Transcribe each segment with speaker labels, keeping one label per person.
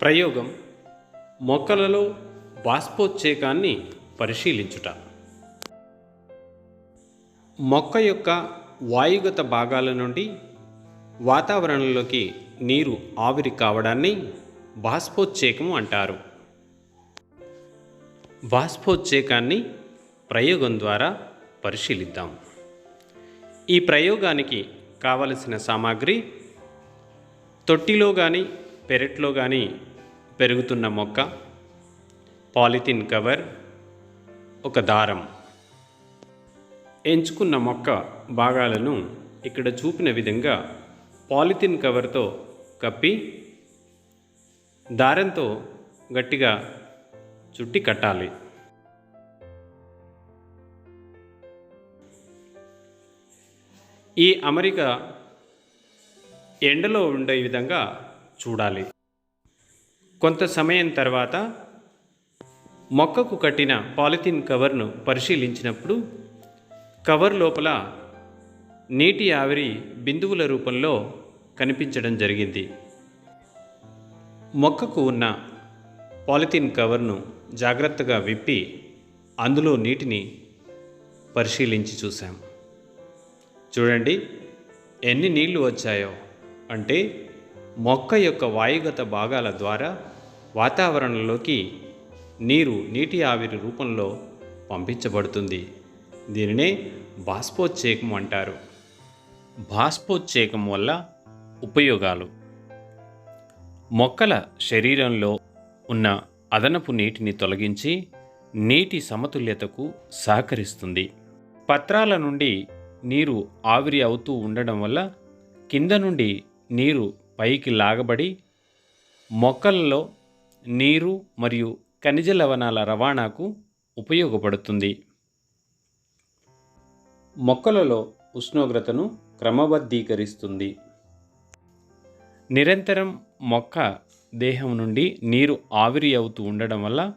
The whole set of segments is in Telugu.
Speaker 1: ప్రయోగం మొక్కలలో బాష్పోచ్చేకాన్ని పరిశీలించుట. మొక్క యొక్క వాయుగత భాగాల నుండి వాతావరణంలోకి నీరు ఆవిరి కావడాన్ని బాష్పోచ్చేకం అంటారు. బాష్పోచ్చేకాన్ని ప్రయోగం ద్వారా పరిశీలిద్దాం. ఈ ప్రయోగానికి కావలసిన సామాగ్రి తొట్టిలో కానీ పెరట్లో కానీ పెరుగుతున్న మొక్క పాలిథిన్ కవర్ ఒక దారం. ఎంచుకున్న మొక్క భాగాలను ఇక్కడ చూపిన విధంగా పాలిథిన్ కవర్తో కప్పి దారంతో గట్టిగా చుట్టి కట్టాలి. ఈ అమరిక ఎండలో ఉండే విధంగా చూడాలి. కొంత సమయం తర్వాత మొక్కకు కట్టిన పాలిథిన్ కవర్ను పరిశీలించినప్పుడు కవర్ లోపల నీటి ఆవిరి బిందువుల రూపంలో కనిపించడం జరిగింది. మొక్కకు ఉన్న పాలిథిన్ కవర్ను జాగ్రత్తగా విప్పి అందులో నీటిని పరిశీలించి చూశాం. చూడండి ఎన్ని నీళ్ళు వచ్చాయో అంటే మొక్క యొక్క వాయుగత భాగాల ద్వారా వాతావరణంలోకి నీరు నీటి ఆవిరి రూపంలో పంపించబడుతుంది. దీనినే బాష్పోచ్చేకం అంటారు. బాష్పోచ్చేకం వల్ల ఉపయోగాలు. మొక్కల శరీరంలో ఉన్న అదనపు నీటిని తొలగించి నీటి సమతుల్యతకు సహకరిస్తుంది. పత్రాల నుండి నీరు ఆవిరి అవుతూ ఉండడం వల్ల కింద నుండి నీరు పైకి లాగబడి మొక్కలలో నీరు మరియు ఖనిజ లవణాల రవాణాకు ఉపయోగపడుతుంది. మొక్కలలో ఉష్ణోగ్రతను క్రమబద్ధీకరిస్తుంది. నిరంతరం మొక్క దేహం నుండి నీరు ఆవిరి అవుతూ ఉండడం వల్ల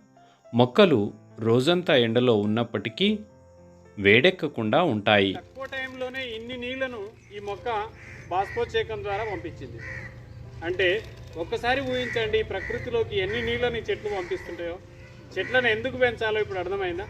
Speaker 1: మొక్కలు రోజంతా ఎండలో ఉన్నప్పటికీ వేడెక్కకుండా ఉంటాయి.
Speaker 2: తక్కువ టైంలోనే ఇన్ని నీళ్ళను ఈ మొక్క బాష్పోచేకం ద్వారా పంపించింది. అంటే ఒక్కసారి ఊహించండి ప్రకృతిలోకి ఎన్ని నీళ్ళని చెట్లు పంపిస్తుంటాయో. చెట్లను ఎందుకు పెంచాలో ఇప్పుడు అర్థమైందా?